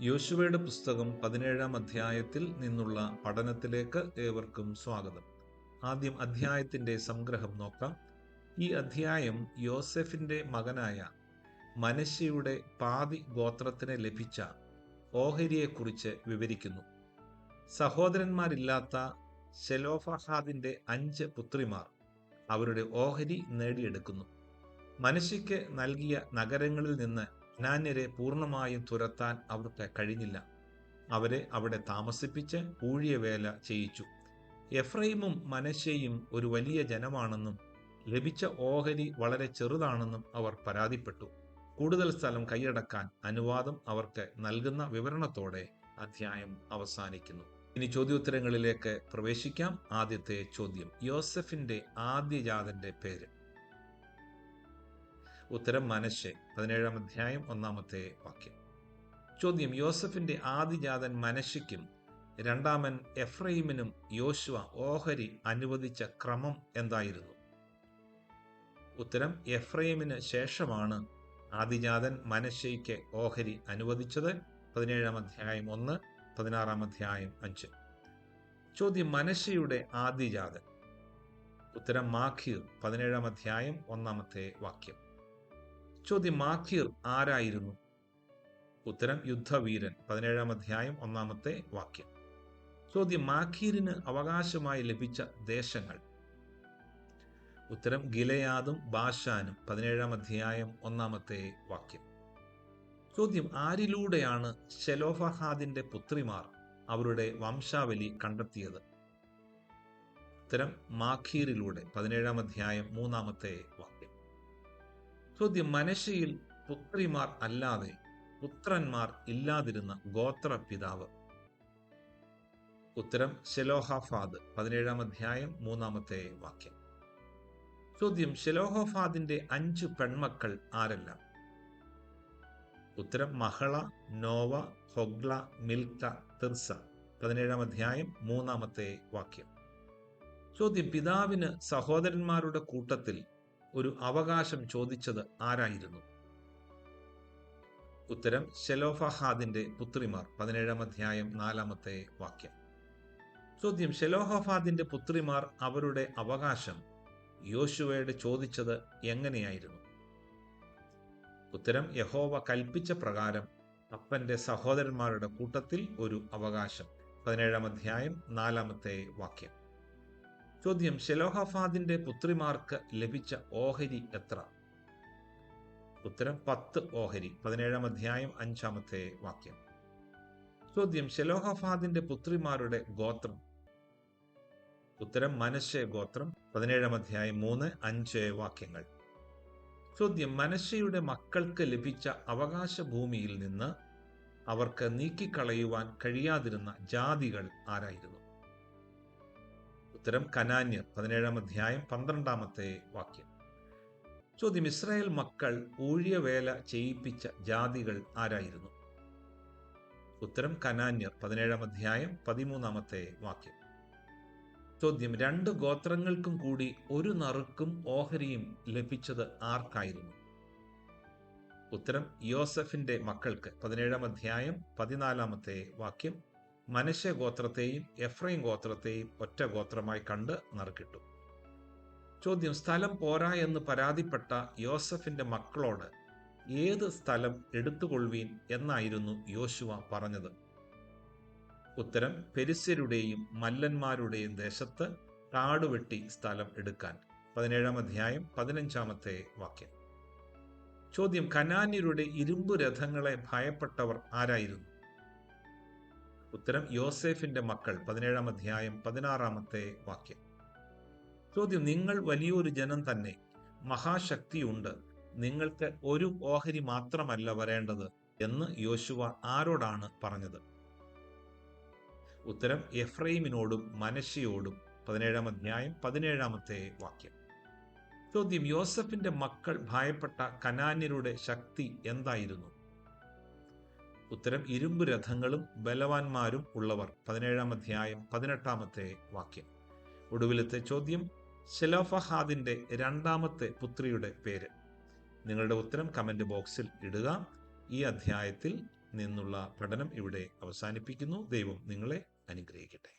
യോശുവയുടെ പുസ്തകം പതിനേഴാം അധ്യായത്തിൽ നിന്നുള്ള പഠനത്തിലേക്ക് ഏവർക്കും സ്വാഗതം. ആദ്യം അധ്യായത്തിന്റെ സംഗ്രഹം നോക്കാം. ഈ അധ്യായം യോസെഫിന്റെ മകനായ മനശ്ശയുടെ പാതി ഗോത്രത്തിന് ലഭിച്ച ഓഹരിയെക്കുറിച്ച് വിവരിക്കുന്നു. സഹോദരന്മാരില്ലാത്ത ഷെലോഫഹാദിന്റെ അഞ്ച് പുത്രിമാർ അവരുടെ ഓഹരി നേടിയെടുക്കുന്നു. മനശ്ശയ്ക്ക് നൽകിയ നഗരങ്ങളിൽ നിന്ന് കനാന്യരെ പൂർണമായും തുരത്താൻ അവർക്ക് കഴിഞ്ഞില്ല. അവരെ അവിടെ താമസിപ്പിച്ച് ഊഴിയവേല ചെയ്യിച്ചു. എഫ്രൈമും മനശ്ശയും ഒരു വലിയ ജനമാണെന്നും ലഭിച്ച ഓഹരി വളരെ ചെറുതാണെന്നും അവർ പരാതിപ്പെട്ടു. കൂടുതൽ സ്ഥലം കൈയടക്കാൻ അനുവാദം അവർക്ക് നൽകുന്ന വിവരണത്തോടെ അധ്യായം അവസാനിക്കുന്നു. ഇനി ചോദ്യോത്തരങ്ങളിലേക്ക് പ്രവേശിക്കാം. ആദ്യത്തെ ചോദ്യം. യോസഫിന്റെ ആദ്യജാതന്റെ പേര്. ഉത്തരം മനശ്ശെ. പതിനേഴാം അധ്യായം ഒന്നാമത്തെ വാക്യം. ചോദ്യം യോസഫിന്റെ ആദിജാതൻ മനശ്ശയ്ക്കും രണ്ടാമൻ എഫ്രൈമിനും യോശുവ ഓഹരി അനുവദിച്ച ക്രമം എന്തായിരുന്നു? ഉത്തരം എഫ്രൈമിന് ശേഷമാണ് ആദിജാതൻ മനശ്ശയ്ക്ക് ഓഹരി അനുവദിച്ചത്. പതിനേഴാം അധ്യായം ഒന്ന് പതിനാറാം അധ്യായം അഞ്ച്. ചോദ്യം മനശ്ശയുടെ ആദിജാതൻ. ഉത്തരം മാഖീർ പതിനേഴാം അധ്യായം ഒന്നാമത്തെ വാക്യം. ചോദ്യം മാഖീർ ആരായിരുന്നു? ഉത്തരം യുദ്ധവീരൻ. പതിനേഴാം അധ്യായം ഒന്നാമത്തെ വാക്യം. ചോദ്യം മാഖീറിന് അവകാശമായി ലഭിച്ച ദേശങ്ങൾ. ഉത്തരം ഗിലയാദും ബാഷാനും പതിനേഴാം അധ്യായം ഒന്നാമത്തെ വാക്യം. ചോദ്യം ആരിലൂടെയാണ് ഷെലോഫഹാദിന്റെ പുത്രിമാർ അവരുടെ വംശാവലി കണ്ടെത്തിയത്? ഉത്തരം മാഖീറിലൂടെ. പതിനേഴാം അധ്യായം മൂന്നാമത്തെ വാക്യം. ചോദ്യം മനശയിൽ പുത്രിമാർ അല്ലാതെ പുത്രന്മാർ ഇല്ലാതിരുന്ന ഗോത്ര പിതാവ് ഉത്തരം ഷെലോഹഫാദ് പതിനേഴാം അധ്യായം മൂന്നാമത്തെ വാക്യം. ചോദ്യം ഷെലോഹഫാദിന്റെ അഞ്ചു പെൺമക്കൾ ആരെല്ലാം? ഉത്തരം മഹള നോവ ഹൊഗ്ല മിൽക്ക തിർസ പതിനേഴാം അധ്യായം മൂന്നാമത്തെ വാക്യം. ചോദ്യം പിതാവിന് സഹോദരന്മാരുടെ കൂട്ടത്തിൽ ഒരു അവകാശം ചോദിച്ചത് ആരായിരുന്നു? ഉത്തരം ഷെലോഫഹാദിന്റെ പുത്രിമാർ. പതിനേഴാം അധ്യായം നാലാമത്തെ വാക്യം. ചോദ്യം ഷെലോഹഫാദിന്റെ പുത്രിമാർ അവരുടെ അവകാശം യോശുവയുടെ ചോദിച്ചത് എങ്ങനെയായിരുന്നു? ഉത്തരം യഹോവ കൽപ്പിച്ച പ്രകാരം അപ്പന്റെ സഹോദരന്മാരുടെ കൂട്ടത്തിൽ ഒരു അവകാശം. പതിനേഴാം അധ്യായം നാലാമത്തെ വാക്യം. ചോദ്യം ഷെലോഹഫാദിന്റെ പുത്രിമാർക്ക് ലഭിച്ച ഓഹരി എത്ര? ഉത്തരം പത്ത് ഓഹരി. പതിനേഴാം അധ്യായം അഞ്ചാമത്തെ വാക്യം. ചോദ്യം ഷെലോഹഫാദിന്റെ പുത്രിമാരുടെ ഗോത്രം? ഉത്തരം മനശ്ശെ ഗോത്രം. പതിനേഴാം അധ്യായം മൂന്ന് അഞ്ച് വാക്യങ്ങൾ. ചോദ്യം മനശ്ശയുടെ മക്കൾക്ക് ലഭിച്ച അവകാശ ഭൂമിയിൽ നിന്ന് അവർക്ക് നീക്കിക്കളയുവാൻ കഴിയാതിരുന്ന ജാതികൾ ആരായിരുന്നു? ഉത്തരം കനാന്യർ പതിനേഴാം അധ്യായം പന്ത്രണ്ടാമത്തെ വാക്യം. ചോദ്യം ഇസ്രായേൽ മക്കൾ ഊഴിയവേല ചെയ്യിപ്പിച്ച ജാതികൾ ആരായിരുന്നു? ഉത്തരം കനാന്യർ പതിനേഴാം അധ്യായം പതിമൂന്നാമത്തെ വാക്യം. ചോദ്യം രണ്ട് ഗോത്രങ്ങൾക്കും കൂടി ഒരു നറുക്കും ഓഹരിയും ലഭിച്ചത് ആർക്കായിരുന്നു? ഉത്തരം യോസഫിന്റെ മക്കൾക്ക് പതിനേഴാം അധ്യായം പതിനാലാമത്തെ വാക്യം. മനശ്ശ ഗോത്രത്തെയും എഫ്രൈം ഗോത്രത്തെയും ഒറ്റ ഗോത്രമായി കണ്ട് നറുക്കിട്ടു. ചോദ്യം സ്ഥലം പോരാ എന്ന് പരാതിപ്പെട്ട യോസഫിന്റെ മക്കളോട് ഏത് സ്ഥലം എടുത്തുകൊള്ളുവീൻ എന്നായിരുന്നു യോശുവ പറഞ്ഞത്. ഉത്തരം പെരിസ്യരുടെയും മല്ലന്മാരുടെയും ദേശത്ത് കാടുവെട്ടി സ്ഥലം എടുക്കാൻ. പതിനേഴാം അധ്യായം പതിനഞ്ചാമത്തെ വാക്യം. ചോദ്യം കനാന്യരുടെ ഇരുമ്പു രഥങ്ങളെ ഭയപ്പെട്ടവർ ആരായിരുന്നു? ഉത്തരം യോസേഫിന്റെ മക്കൾ പതിനേഴാം അധ്യായം പതിനാറാമത്തെ വാക്യം. ചോദ്യം നിങ്ങൾ വലിയൊരു ജനം തന്നെ മഹാശക്തിയുണ്ട് നിങ്ങൾക്ക് ഒരു ഓഹരി മാത്രമല്ല വരേണ്ടത് എന്ന് യോശുവ ആരോടാണ് പറഞ്ഞത്? ഉത്തരം എഫ്രൈമിനോടും മനശയോടും പതിനേഴാം അധ്യായം പതിനേഴാമത്തെ വാക്യം. ചോദ്യം യോസഫിന്റെ മക്കൾ ഭയപ്പെട്ട കനാന്യരുടെ ശക്തി എന്തായിരുന്നു? ഉത്തരം ഇരുമ്പ് രഥങ്ങളും ബലവാന്മാരും ഉള്ളവർ. പതിനേഴാം അധ്യായം പതിനെട്ടാമത്തെ വാക്യം. ഒടുവിലത്തെ ചോദ്യം ഷെലോഫഹാദിന്റെ രണ്ടാമത്തെ പുത്രിയുടെ പേര്. നിങ്ങളുടെ ഉത്തരം കമന്റ് ബോക്സിൽ ഇടുക. ഈ അധ്യായത്തിൽ നിന്നുള്ള പഠനം ഇവിടെ അവസാനിപ്പിക്കുന്നു. ദൈവം നിങ്ങളെ അനുഗ്രഹിക്കട്ടെ.